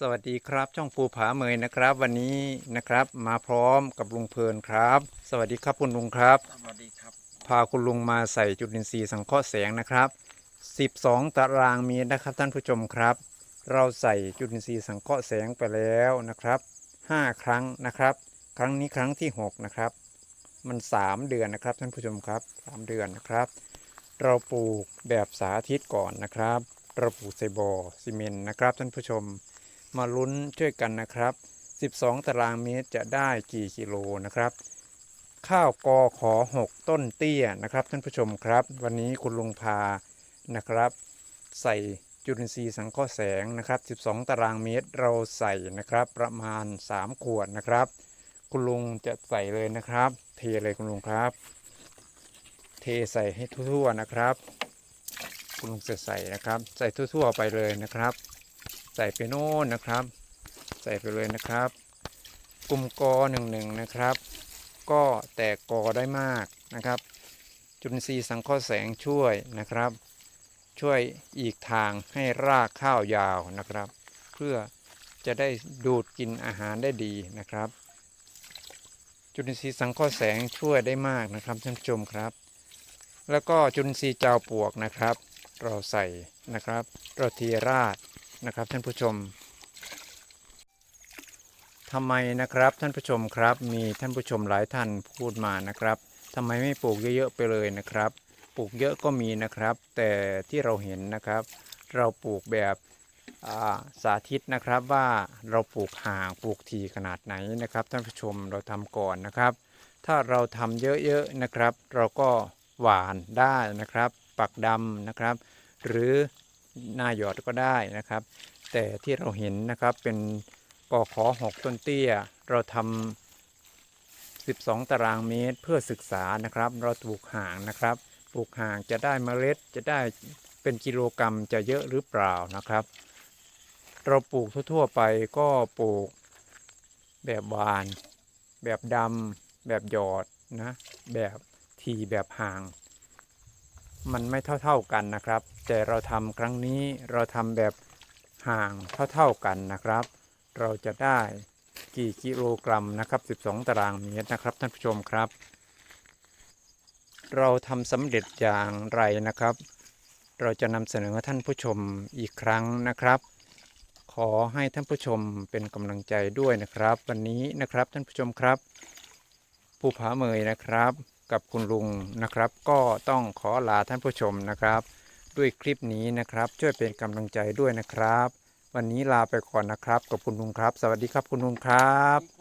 สวัสดีครับช่องภูผาเมยนะครับ วันนี้นะครับมาพร้อมกับลุงเพลินครับ สวัสดีครับคุณลุงครับ สวัสดีครับ พาคุณลุงมาใส่จุลินทรีย์สังเคราะห์แสงนะครับ 12 ตารางเมตรนะครับท่านผู้ชมครับ เราใส่จุลินทรีย์สังเคราะห์แสงไปแล้วนะครับ 5 ครั้งนะครับ ครั้งนี้ครั้งที่ 6 นะครับ มัน 3 เดือนนะครับท่านผู้ชมครับ 3 เดือนนะครับ เราปลูกแบบสาธิตก่อนนะครับ เราปลูกใส่บ่อซีเมนต์นะครับท่านผู้ชม มาลุ้นช่วยกันนะครับ 12 ตารางเมตรจะได้กี่กิโลนะครับ ข้าวกอขอ 6 ต้นเตี้ยนะครับท่านผู้ชมครับ วันนี้คุณลุงพานะครับ ใส่จุลินทรีย์สังเคราะห์แสงนะครับ 12 ตารางเมตรเราใส่นะครับ ประมาณ 3 ขวดนะครับ คุณลุงจะใส่เลยนะครับ เทเลยคุณลุงครับ เทใส่ให้ทั่วๆนะครับ คุณลุงจะใส่นะครับ ใส่ทั่วๆไปเลยนะครับ ใส่ไปโน่นนะครับ ใส่ไปเลยนะครับ กลุ่มกอหนึ่งหนึ่งนะครับ ก็แตกกอได้มากนะครับ จุลินทรีย์สังเคราะห์แสงช่วยนะครับ ช่วยอีกทางให้รากข้าวยาวนะครับ เพื่อจะได้ดูดกินอาหารได้ดีนะครับ จุลินทรีย์สังเคราะห์แสงช่วยได้มากนะครับท่านผู้ชมครับ แล้วก็จุลินทรีย์เจ้าปวกนะครับ เราใส่นะครับเราทีราด นะครับท่านผู้ชมทำไมนะครับท่านผู้ชมครับ มีท่านผู้ชมหลายท่านพูดมานะครับทำไมไม่ปลูกเยอะๆไปเลยนะครับ ปลูกเยอะก็มีนะครับ แต่ที่เราเห็นนะครับ เราปลูกแบบาสาธิตนะครับว่าเราปลูกห่างปลูกทีขนาดไหนนะครับ ท่านผู้ชมเราทำก่อนนะครับ ถ้าเราทำเยอะๆนะครับ เราก็หวานได้นะครับ ปักดำนะครับ หรือ หน้าหยอดก็ได้นะครับ แต่ที่เราเห็นนะครับเป็นกอขอหกต้นเตี้ย เราทำ12 ตารางเมตรเพื่อศึกษานะครับ เราปลูกห่างนะครับ ปลูกห่างจะได้เมล็ดจะได้เป็นกิโลกรรัมจะเยอะหรือเปล่านะครับ เราปลูกทั่วๆไปก็ปลูกแบบหวาน แบบดำแบบหยอดนะ แบบทีแบบห่าง มันไม่เท่าๆกันนะครับ แต่เราทำครั้งนี้เราทำแบบห่างเท่าๆกันนะครับ เราจะได้กี่กิโลกรัมนะครับ 12 ตารางเมตรนะครับท่านผู้ชมครับ เราทำสำเร็จอย่างไรนะครับ เราจะนำเสนอท่านผู้ชมอีกครั้งนะครับ ขอให้ท่านผู้ชมเป็นกำลังใจด้วยนะครับ วันนี้นะครับท่านผู้ชมครับผู้ผาเมยนะครับ กับคุณลุงนะครับ ก็ต้องขอลาท่านผู้ชมนะครับ ด้วยคลิปนี้นะครับ ช่วยเป็นกำลังใจด้วยนะครับ วันนี้ลาไปก่อนนะครับ กับคุณลุงครับ สวัสดีครับคุณลุงครับ